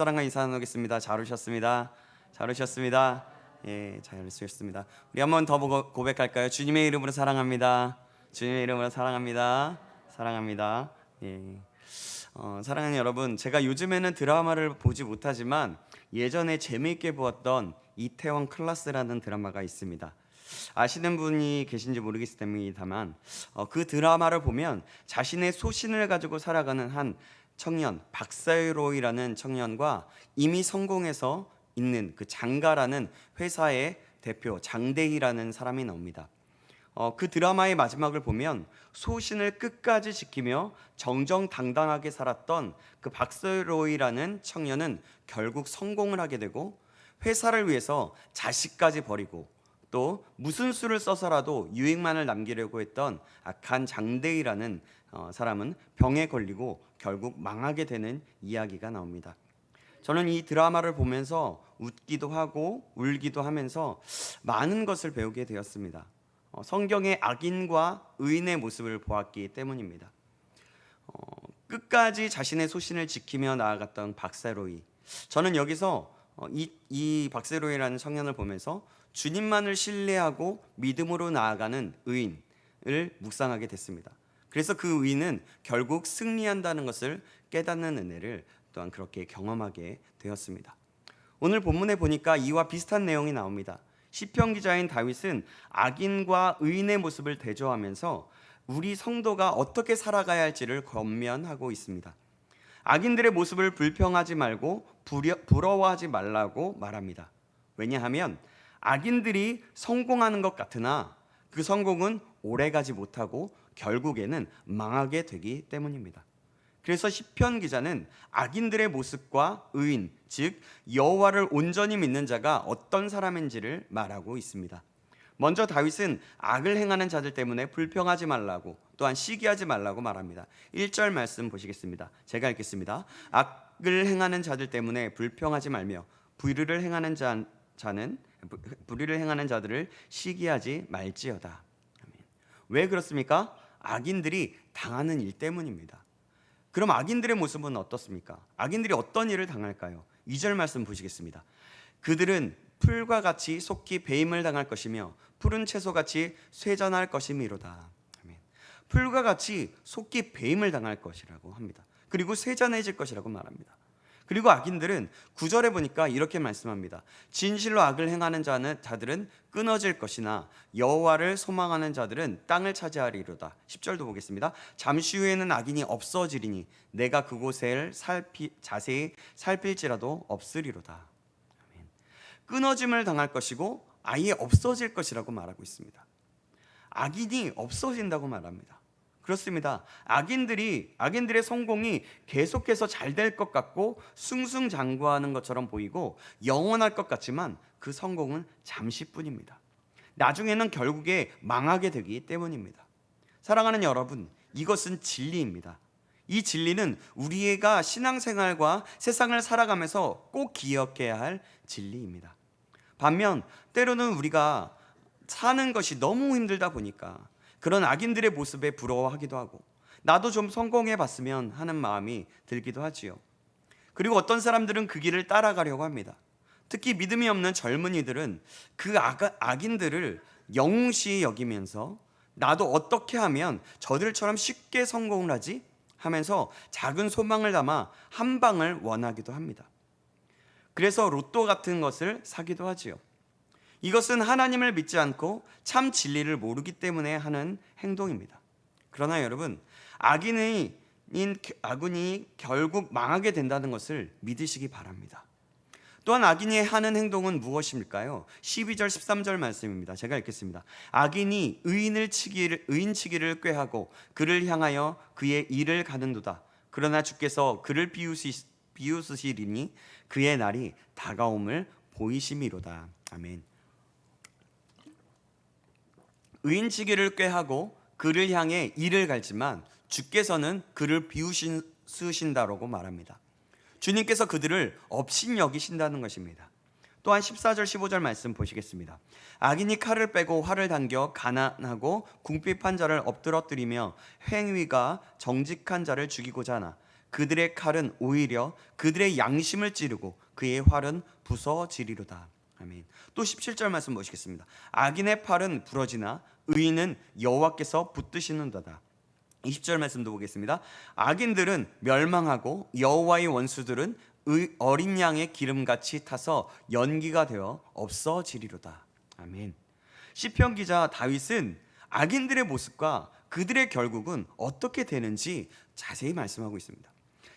사랑과 인사 나누겠습니다. 잘 오셨습니다. 잘 오셨습니다. 예, 잘 오셨습니다. 우리 한번 더 고백할까요? 주님의 이름으로 사랑합니다. 주님의 이름으로 사랑합니다. 사랑합니다. 예. 어, 사랑하는 여러분, 제가 요즘에는 드라마를 보지 못하지만 예전에 재미있게 보았던 이태원 클라스라는 드라마가 있습니다. 아시는 분이 계신지 모르겠습니다만 어, 그 드라마를 보면 자신의 소신을 가지고 살아가는 한 청년 박사유로이라는 청년과 이미 성공해서 있는 그 장가라는 회사의 대표 장대희라는 사람이 나옵니다. 어, 그 드라마의 마지막을 보면 소신을 끝까지 지키며 정정당당하게 살았던 그 박서로이라는 청년은 결국 성공을 하게 되고 회사를 위해서 자식까지 버리고 또 무슨 수를 써서라도 유익만을 남기려고 했던 악한 장대희라는 어, 사람은 병에 걸리고 결국 망하게 되는 이야기가 나옵니다. 저는 이 드라마를 보면서 웃기도 하고 울기도 하면서 많은 것을 배우게 되었습니다. 어, 성경의 악인과 의인의 모습을 보았기 때문입니다. 어, 끝까지 자신의 소신을 지키며 나아갔던 박세로이. 저는 여기서 어, 이, 이 박세로이라는 청년을 보면서 주님만을 신뢰하고 믿음으로 나아가는 의인을 묵상하게 됐습니다. 그래서 그 의인은 결국 승리한다는 것을 깨닫는 은혜를 또한 그렇게 경험하게 되었습니다. 오늘 본문에 보니까 이와 비슷한 내용이 나옵니다. 시편 기자인 다윗은 악인과 의인의 모습을 대조하면서 우리 성도가 어떻게 살아가야 할지를 권면하고 있습니다. 악인들의 모습을 불평하지 말고 부러워하지 말라고 말합니다. 왜냐하면 악인들이 성공하는 것 같으나 그 성공은 오래가지 못하고 결국에는 망하게 되기 때문입니다. 그래서 시편 기자는 악인들의 모습과 의인, 즉 여호와를 온전히 믿는 자가 어떤 사람인지를 말하고 있습니다. 먼저 다윗은 악을 행하는 자들 때문에 불평하지 말라고 또한 시기하지 말라고 말합니다. 1절 말씀 보시겠습니다. 제가 읽겠습니다. 악을 행하는 자들 때문에 불평하지 말며 불의를 행하는 자, 자는 불의를 행하는 자들을 시기하지 말지어다. 왜 그렇습니까? 악인들이 당하는 일 때문입니다. 그럼 악인들의 모습은 어떻습니까? 악인들이 어떤 일을 당할까요? 2절 말씀 보시겠습니다. 그들은 풀과 같이 속히 배임을 당할 것이며 푸른 채소같이 쇠잔할 것이미로다. 아멘. 풀과 같이 속히 배임을 당할 것이라고 합니다. 그리고 쇠잔해질 것이라고 말합니다. 그리고 악인들은 구절에 보니까 이렇게 말씀합니다. 진실로 악을 행하는 자는 자들은 끊어질 것이나 여호와를 소망하는 자들은 땅을 차지하리로다. 10절도 보겠습니다. 잠시 후에는 악인이 없어지리니 내가 그곳을 살피, 자세히 살필지라도 없으리로다. 아멘. 끊어짐을 당할 것이고 아예 없어질 것이라고 말하고 있습니다. 악인이 없어진다고 말합니다. 그렇습니다. 악인들이 악인들의 성공이 계속해서 잘 될 것 같고 승승장구하는 것처럼 보이고 영원할 것 같지만 그 성공은 잠시뿐입니다. 나중에는 결국에 망하게 되기 때문입니다. 사랑하는 여러분, 이것은 진리입니다. 이 진리는 우리가 신앙생활과 세상을 살아가면서 꼭 기억해야 할 진리입니다. 반면 때로는 우리가 사는 것이 너무 힘들다 보니까 그런 악인들의 모습에 부러워하기도 하고 나도 좀 성공해 봤으면 하는 마음이 들기도 하지요. 그리고 어떤 사람들은 그 길을 따라가려고 합니다. 특히 믿음이 없는 젊은이들은 그 악, 악인들을 영웅시 여기면서 나도 어떻게 하면 저들처럼 쉽게 성공을 하지 하면서 작은 소망을 담아 한 방을 원하기도 합니다. 그래서 로또 같은 것을 사기도 하지요. 이것은 하나님을 믿지 않고 참 진리를 모르기 때문에 하는 행동입니다. 그러나 여러분, 악인의 악운이 결국 망하게 된다는 것을 믿으시기 바랍니다. 또한 악인이 하는 행동은 무엇일까요? 12절 13절 말씀입니다. 제가 읽겠습니다. 악인이 의인을 치기를 의인 치기를 꾀하고 그를 향하여 그의 일을 가는도다. 그러나 주께서 그를 비우시, 비우시리니 그의 날이 다가옴을 보이심이로다. 아멘. 의인치기를 꾀하고 그를 향해 이를 갈지만 주께서는 그를 비우신다라고 말합니다. 주님께서 그들을 업신 여기신다는 것입니다. 또한 14절 15절 말씀 보시겠습니다. 악인이 칼을 빼고 활을 당겨 가난하고 궁핍한 자를 엎드러뜨리며 행위가 정직한 자를 죽이고자 하나 그들의 칼은 오히려 그들의 양심을 찌르고 그의 활은 부서지리로다. 아멘. 또 17절 말씀 보시겠습니다. 악인의 팔은 부러지나 의인은 여호와께서 붙드시는도다. 20절 말씀도 보겠습니다. 악인들은 멸망하고 여호와의 원수들은 의- 어린 양의 기름같이 타서 연기가 되어 없어지리로다. 아멘. 시편 기자 다윗은 악인들의 모습과 그들의 결국은 어떻게 되는지 자세히 말씀하고 있습니다.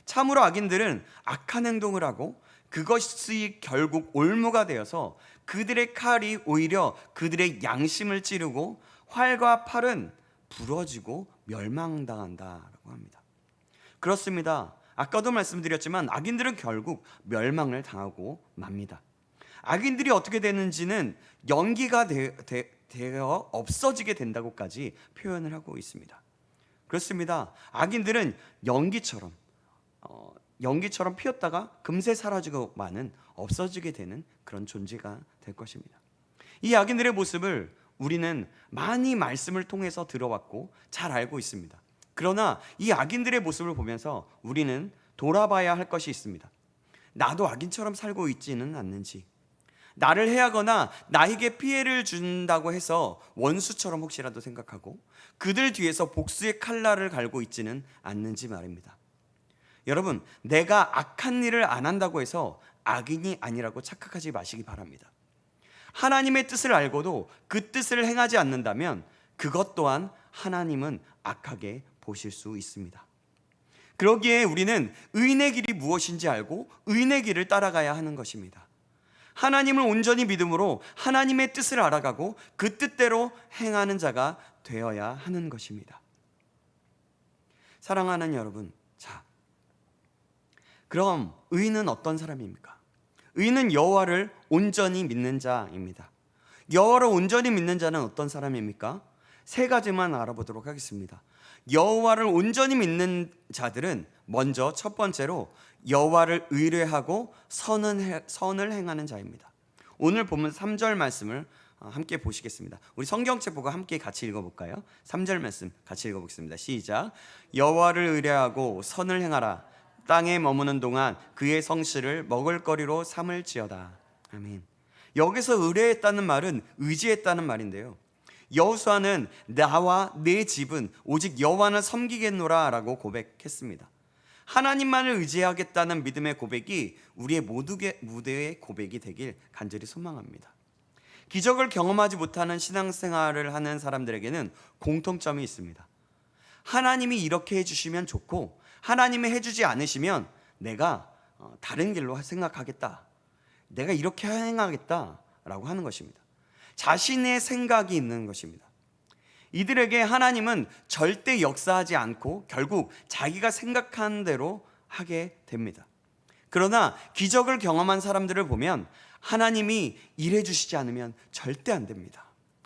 참으로 악인들은 악한 행동을 하고 그것이 결국 올무가 되어서 그들의 칼이 오히려 그들의 양심을 찌르고 활과 팔은 부러지고 멸망당한다라고 합니다. 그렇습니다. 아까도 말씀드렸지만 악인들은 결국 멸망을 당하고 맙니다. 악인들이 어떻게 되는지는 연기가 되, 되, 되어 없어지게 된다고까지 표현을 하고 있습니다. 그렇습니다. 악인들은 연기처럼 어, 연기처럼 피었다가 금세 사라지고 마는 없어지게 되는 그런 존재가 될 것입니다. 이 악인들의 모습을 우리는 많이 말씀을 통해서 들어왔고 잘 알고 있습니다. 그러나 이 악인들의 모습을 보면서 우리는 돌아봐야 할 것이 있습니다. 나도 악인처럼 살고 있지는 않는지, 나를 해하거나 나에게 피해를 준다고 해서 원수처럼 혹시라도 생각하고 그들 뒤에서 복수의 칼날을 갈고 있지는 않는지 말입니다. 여러분, 내가 악한 일을 안 한다고 해서 악인이 아니라고 착각하지 마시기 바랍니다. 하나님의 뜻을 알고도 그 뜻을 행하지 않는다면 그것 또한 하나님은 악하게 보실 수 있습니다. 그러기에 우리는 의인의 길이 무엇인지 알고 의인의 길을 따라가야 하는 것입니다. 하나님을 온전히 믿음으로 하나님의 뜻을 알아가고 그 뜻대로 행하는 자가 되어야 하는 것입니다. 사랑하는 여러분, 자, 그럼 의인은 어떤 사람입니까? 의인은 여호와를 온전히 믿는 자입니다. 여호와를 온전히 믿는 자는 어떤 사람입니까? 세 가지만 알아보도록 하겠습니다. 여호와를 온전히 믿는 자들은 먼저 첫 번째로 여호와를 의뢰하고 선은 선을 행하는 자입니다. 오늘 보면 3절 말씀을 어, 함께 보시겠습니다. 우리 성경책 보고 함께 같이 읽어볼까요? 3절 말씀 같이 읽어보겠습니다. 시작. 여호와를 의뢰하고 선을 행하라. 땅에 머무는 동안 그의 성실을 먹을거리로 삼을지어다. 아멘. 여기서 의뢰했다는 말은 의지했다는 말인데요. 여호수아는 나와 내 집은 오직 여호와를 섬기겠노라라고 고백했습니다. 하나님만을 의지하겠다는 믿음의 고백이 우리의 모두의 무대의 고백이 되길 간절히 소망합니다. 기적을 경험하지 못하는 신앙생활을 하는 사람들에게는 공통점이 있습니다. 하나님이 이렇게 해주시면 좋고 하나님이 해주지 않으시면 내가 어, 다른 길로 생각하겠다. 내가 이렇게 행하겠다라고 하는 것입니다. 자신의 생각이 있는 것입니다. 이들에게 하나님은 절대 역사하지 않고 결국 자기가 생각한 대로 하게 됩니다. 그러나 기적을 경험한 사람들을 보면 하나님이 일해 주시지 않으면 절대 안 됩니다.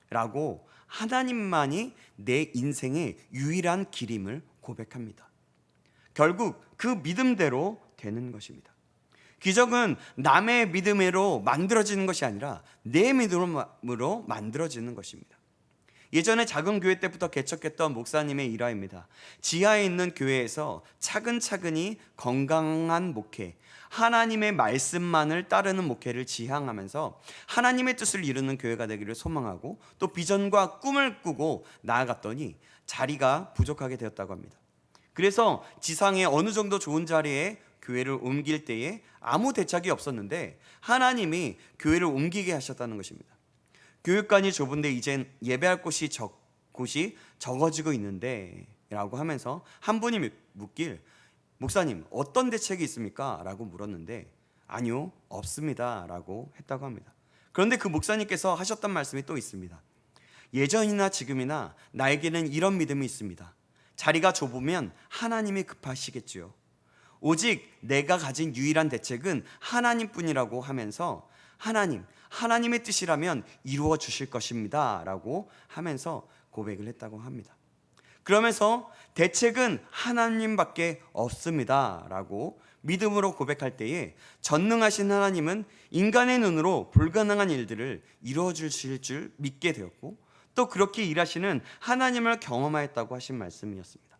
라고 하나님만이 내 인생의 유일한 길임을 고백합니다. 결국 그 믿음대로 되는 것입니다. 기적은 남의 믿음으로 만들어지는 것이 아니라 내 믿음으로 만들어지는 것입니다. 예전에 작은 교회 때부터 개척했던 목사님의 일화입니다. 지하에 있는 교회에서 차근차근히 건강한 목회, 하나님의 말씀만을 따르는 목회를 지향하면서 하나님의 뜻을 이루는 교회가 되기를 소망하고 또 비전과 꿈을 꾸고 나아갔더니 자리가 부족하게 되었다고 합니다. 그래서 지상에 어느 정도 좋은 자리에 교회를 옮길 때에 아무 대책이 없었는데 하나님이 교회를 옮기게 하셨다는 것입니다. 교육관이 좁은데 이젠 예배할 곳이 적 곳이 적어지고 있는데 라고 하면서 한 분이 묻길 목사님 어떤 대책이 있습니까?라고 물었는데 아니요 없습니다 라고 했다고 합니다. 그런데 그 목사님께서 하셨던 말씀이 또 있습니다. 예전이나 지금이나 나에게는 이런 믿음이 있습니다. 자리가 좁으면 하나님이 급하시겠지요. 오직 내가 가진 유일한 대책은 하나님뿐이라고 하면서 하나님, 하나님의 뜻이라면 이루어 주실 것입니다. 라고 하면서 고백을 했다고 합니다. 그러면서 대책은 하나님밖에 없습니다. 라고 믿음으로 고백할 때에 전능하신 하나님은 인간의 눈으로 불가능한 일들을 이루어 주실 줄 믿게 되었고 또 그렇게 일하시는 하나님을 경험하였다고 하신 말씀이었습니다.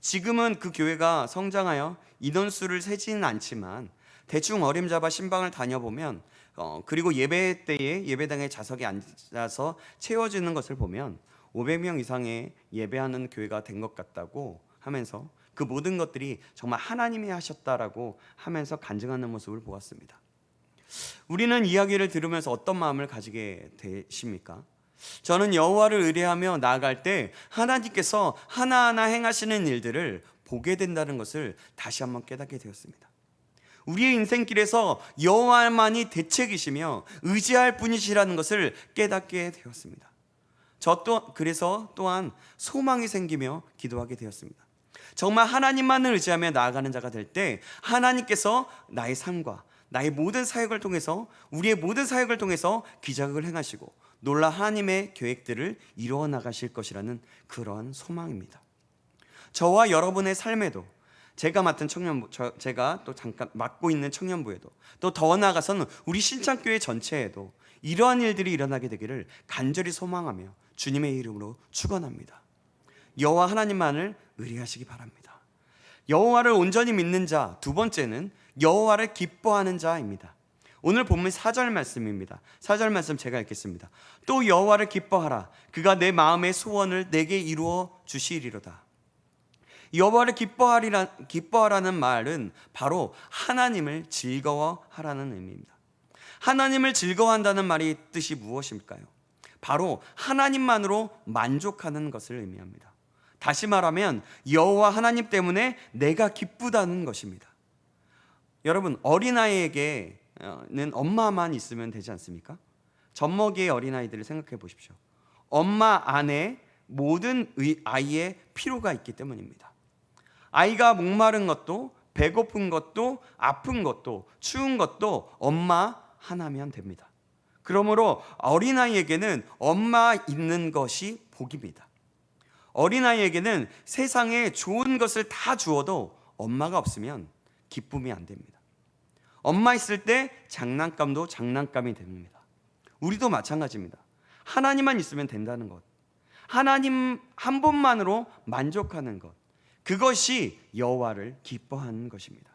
지금은 그 교회가 성장하여 인원수를 세지는 않지만 대충 어림잡아 신방을 다녀보면 어, 그리고 예배 때에 예배당에 좌석에 앉아서 채워지는 것을 보면 500명 이상의 예배하는 교회가 된 것 같다고 하면서 그 모든 것들이 정말 하나님이 하셨다라고 하면서 간증하는 모습을 보았습니다. 우리는 이야기를 들으면서 어떤 마음을 가지게 되십니까? 저는 여호와를 의뢰하며 나아갈 때 하나님께서 하나하나 행하시는 일들을 보게 된다는 것을 다시 한번 깨닫게 되었습니다. 우리의 인생길에서 여호와만이 대책이시며 의지할 분이시라는 것을 깨닫게 되었습니다. 저 또 그래서 또한 소망이 생기며 기도하게 되었습니다. 정말 하나님만을 의지하며 나아가는 자가 될 때 하나님께서 나의 삶과 나의 모든 사역을 통해서 우리의 모든 사역을 통해서 기적을 행하시고 놀라 하나님의 계획들을 이루어 나가실 것이라는 그런 소망입니다. 저와 여러분의 삶에도 제가 맡은 청년부, 저, 제가 또 잠깐 맡고 있는 청년부에도 또 더 나아가서는 우리 신창교회 전체에도 이러한 일들이 일어나게 되기를 간절히 소망하며 주님의 이름으로 축원합니다. 여호와 하나님만을 의뢰하시기 바랍니다. 여호와를 온전히 믿는 자 두 번째는 여호와를 기뻐하는 자입니다. 오늘 본문 4절 말씀입니다. 4절 말씀 제가 읽겠습니다. 또 여호와를 기뻐하라 그가 내 마음의 소원을 내게 이루어 주시리로다. 여호와를 기뻐하리라 기뻐하라는 말은 바로 하나님을 즐거워하라는 의미입니다. 하나님을 즐거워한다는 말이 뜻이 무엇일까요? 바로 하나님만으로 만족하는 것을 의미합니다. 다시 말하면 여호와 하나님 때문에 내가 기쁘다는 것입니다. 여러분 어린아이에게 는 엄마만 있으면 되지 않습니까? 젖먹이의 어린아이들을 생각해 보십시오. 엄마 안에 모든 아이의 필요가 있기 때문입니다. 아이가 목마른 것도 배고픈 것도 아픈 것도 추운 것도 엄마 하나면 됩니다. 그러므로 어린아이에게는 엄마 있는 것이 복입니다. 어린아이에게는 세상에 좋은 것을 다 주어도 엄마가 없으면 기쁨이 안 됩니다. 엄마 있을 때 장난감도 장난감이 됩니다. 우리도 마찬가지입니다. 하나님만 있으면 된다는 것. 하나님 한 분만으로 만족하는 것. 그것이 여호와를 기뻐하는 것입니다.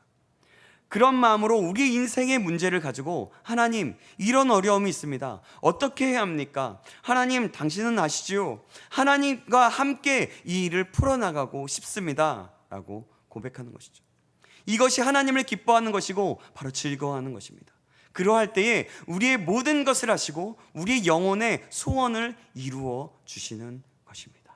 그런 마음으로 우리 인생의 문제를 가지고 하나님 이런 어려움이 있습니다. 어떻게 해야 합니까? 하나님 당신은 아시죠? 하나님과 함께 이 일을 풀어나가고 싶습니다라고 고백하는 것이죠. 이것이 하나님을 기뻐하는 것이고 바로 즐거워하는 것입니다. 그러할 때에 우리의 모든 것을 하시고 우리의 영혼의 소원을 이루어 주시는 것입니다.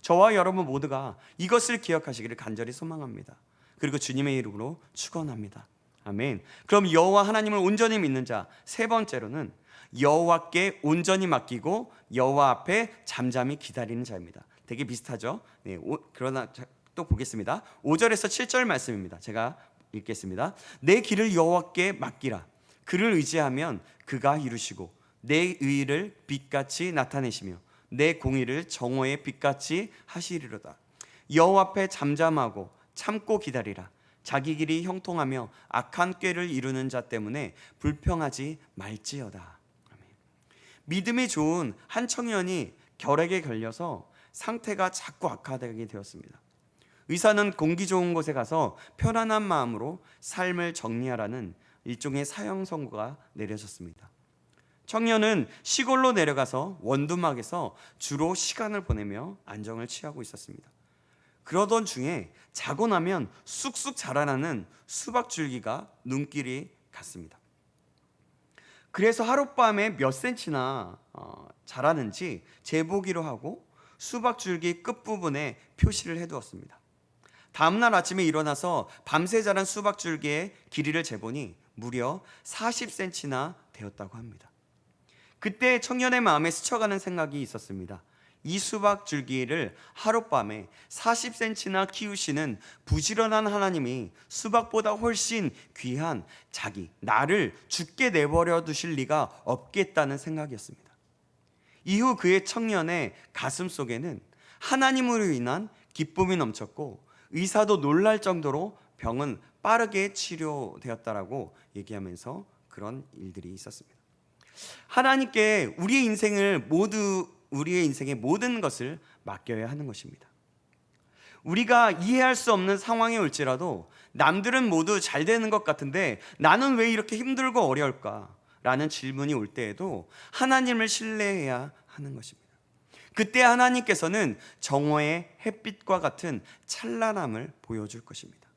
저와 여러분 모두가 이것을 기억하시기를 간절히 소망합니다. 그리고 주님의 이름으로 축원합니다. 아멘. 그럼 여호와 하나님을 온전히 믿는 자 세 번째로는 여호와께 온전히 맡기고 여호와 앞에 잠잠히 기다리는 자입니다. 되게 비슷하죠? 네, 오, 그러나 또 보겠습니다. 5절에서 7절 말씀입니다. 제가 읽겠습니다. 내 길을 여호와께 맡기라. 그를 의지하면 그가 이루시고 내 의를 빛같이 나타내시며 내 공의를 정오의 빛같이 하시리로다. 여호와 앞에 잠잠하고 참고 기다리라. 자기 길이 형통하며 악한 꾀를 이루는 자 때문에 불평하지 말지어다. 믿음이 좋은 한 청년이 결핵에 걸려서 상태가 자꾸 악화되게 되었습니다. 의사는 공기 좋은 곳에 가서 편안한 마음으로 삶을 정리하라는 일종의 사형 선고가 내려졌습니다. 청년은 시골로 내려가서 원두막에서 주로 시간을 보내며 안정을 취하고 있었습니다. 그러던 중에 자고 나면 쑥쑥 자라나는 수박 줄기가 눈길이 갔습니다. 그래서 하룻밤에 몇 센치나 어, 자라는지 재보기로 하고 수박 줄기 끝부분에 표시를 해두었습니다. 다음날 아침에 일어나서 밤새 자란 수박 줄기의 길이를 재보니 무려 40cm나 되었다고 합니다. 그때 청년의 마음에 스쳐가는 생각이 있었습니다. 이 수박 줄기를 하룻밤에 40cm나 키우시는 부지런한 하나님이 수박보다 훨씬 귀한 자기, 나를 죽게 내버려 두실 리가 없겠다는 생각이었습니다. 이후 그의 청년의 가슴 속에는 하나님으로 인한 기쁨이 넘쳤고 의사도 놀랄 정도로 병은 빠르게 치료되었다라고 얘기하면서 그런 일들이 있었습니다. 하나님께 우리의 인생을 모두 우리의 인생의 모든 것을 맡겨야 하는 것입니다. 우리가 이해할 수 없는 상황에 올지라도 남들은 모두 잘 되는 것 같은데 나는 왜 이렇게 힘들고 어려울까? 라는 질문이 올 때에도 하나님을 신뢰해야 하는 것입니다. 그때 하나님께서는 정오의 햇빛과 같은 찬란함을 보여줄 것입니다.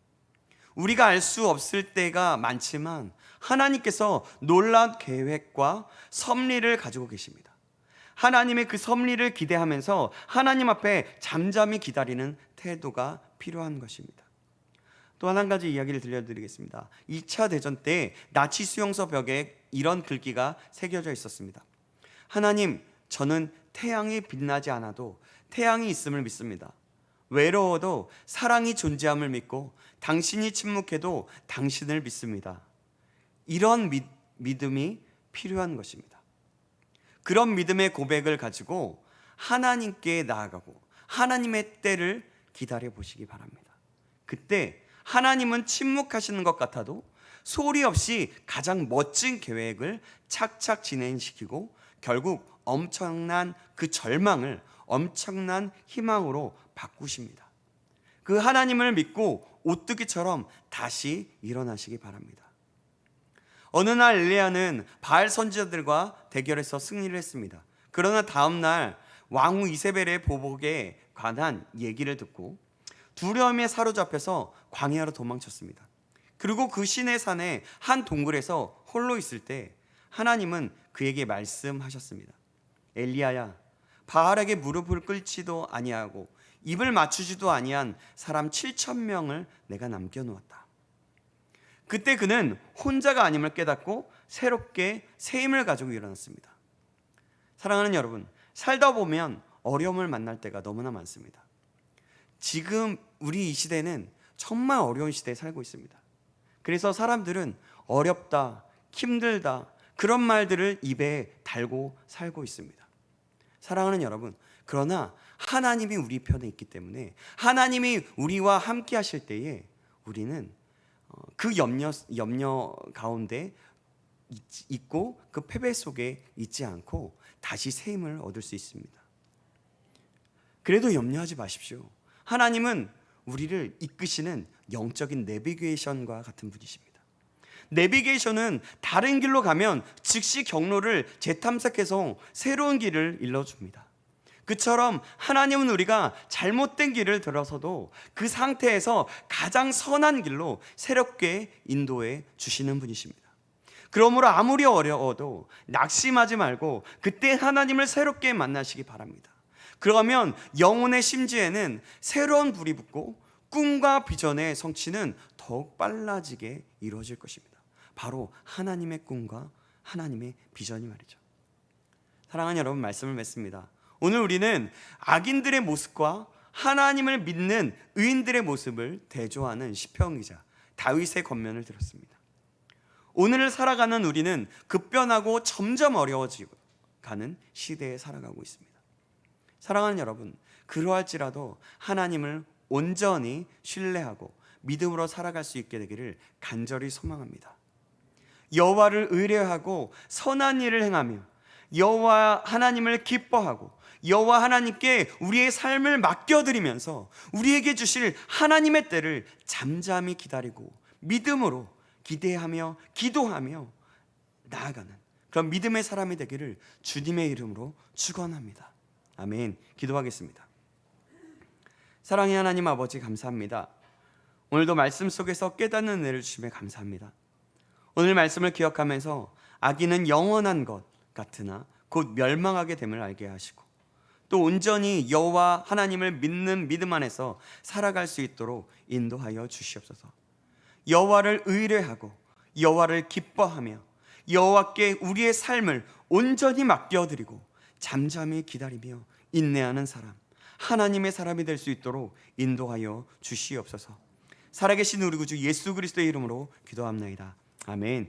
우리가 알 수 없을 때가 많지만 하나님께서 놀라운 계획과 섭리를 가지고 계십니다. 하나님의 그 섭리를 기대하면서 하나님 앞에 잠잠히 기다리는 태도가 필요한 것입니다. 또한 가지 이야기를 들려드리겠습니다. 2차 대전 때 나치 수용소 벽에 이런 글귀가 새겨져 있었습니다. 하나님, 저는 태양이 빛나지 않아도 태양이 있음을 믿습니다. 외로워도 사랑이 존재함을 믿고 당신이 침묵해도 당신을 믿습니다. 이런 믿, 믿음이 필요한 것입니다. 그런 믿음의 고백을 가지고 하나님께 나아가고 하나님의 때를 기다려 보시기 바랍니다. 그때 하나님은 침묵하시는 것 같아도 소리 없이 가장 멋진 계획을 착착 진행시키고 결국 엄청난 그 절망을 엄청난 희망으로 바꾸십니다. 그 하나님을 믿고 오뚜기처럼 다시 일어나시기 바랍니다. 어느 날 엘리야는 바알 선지자들과 대결해서 승리를 했습니다. 그러나 다음 날 왕후 이세벨의 보복에 관한 얘기를 듣고 두려움에 사로잡혀서 광야로 도망쳤습니다. 그리고 그 시내 산의 한 동굴에서 홀로 있을 때 하나님은 그에게 말씀하셨습니다. 엘리야야, 바알에게 무릎을 꿇지도 아니하고 입을 맞추지도 아니한 사람 7천 명을 내가 남겨 놓았다. 그때 그는 혼자가 아님을 깨닫고 새롭게 새 힘을 가지고 일어났습니다. 사랑하는 여러분, 살다 보면 어려움을 만날 때가 너무나 많습니다. 지금 우리 이 시대는 정말 어려운 시대에 살고 있습니다. 그래서 사람들은 어렵다, 힘들다, 그런 말들을 입에 달고 살고 있습니다. 사랑하는 여러분, 그러나 하나님이 우리 편에 있기 때문에 하나님이 우리와 함께 하실 때에 우리는 어, 그 염려 염려 가운데 있- 있고 그 패배 속에 있지 않고 다시 새 힘을 얻을 수 있습니다. 그래도 염려하지 마십시오. 하나님은 우리를 이끄시는 영적인 내비게이션과 같은 분이십니다. 내비게이션은 다른 길로 가면 즉시 경로를 재탐색해서 새로운 길을 일러줍니다. 그처럼 하나님은 우리가 잘못된 길을 들어서도 그 상태에서 가장 선한 길로 새롭게 인도해 주시는 분이십니다. 그러므로 아무리 어려워도 낙심하지 말고 그때 하나님을 새롭게 만나시기 바랍니다. 그러면 영혼의 심지에는 새로운 불이 붙고 꿈과 비전의 성취는 더욱 빨라지게 이루어질 것입니다. 바로 하나님의 꿈과 하나님의 비전이 말이죠. 사랑하는 여러분 말씀을 맺습니다. 오늘 우리는 악인들의 모습과 하나님을 믿는 의인들의 모습을 대조하는 시편기자 다윗의 권면을 들었습니다. 오늘을 살아가는 우리는 급변하고 점점 어려워지고 가는 시대에 살아가고 있습니다. 사랑하는 여러분, 그러할지라도 하나님을 온전히 신뢰하고 믿음으로 살아갈 수 있게 되기를 간절히 소망합니다. 여호와를 의뢰하고 선한 일을 행하며 여호와 하나님을 기뻐하고 여호와 하나님께 우리의 삶을 맡겨드리면서 우리에게 주실 하나님의 때를 잠잠히 기다리고 믿음으로 기대하며 기도하며 나아가는 그런 믿음의 사람이 되기를 주님의 이름으로 축원합니다. 아멘. 기도하겠습니다. 사랑의 하나님 아버지 감사합니다. 오늘도 말씀 속에서 깨닫는 은혜를 주심에 감사합니다. 오늘 말씀을 기억하면서 악인은 영원한 것 같으나 곧 멸망하게 됨을 알게 하시고 또 온전히 여호와 하나님을 믿는 믿음 안에서 살아갈 수 있도록 인도하여 주시옵소서. 여호와를 의뢰하고 여호와를 기뻐하며 여호와께 우리의 삶을 온전히 맡겨드리고 잠잠히 기다리며 인내하는 사람 하나님의 사람이 될 수 있도록 인도하여 주시옵소서. 살아계신 우리 구주 예수 그리스도의 이름으로 기도합나이다. 아멘.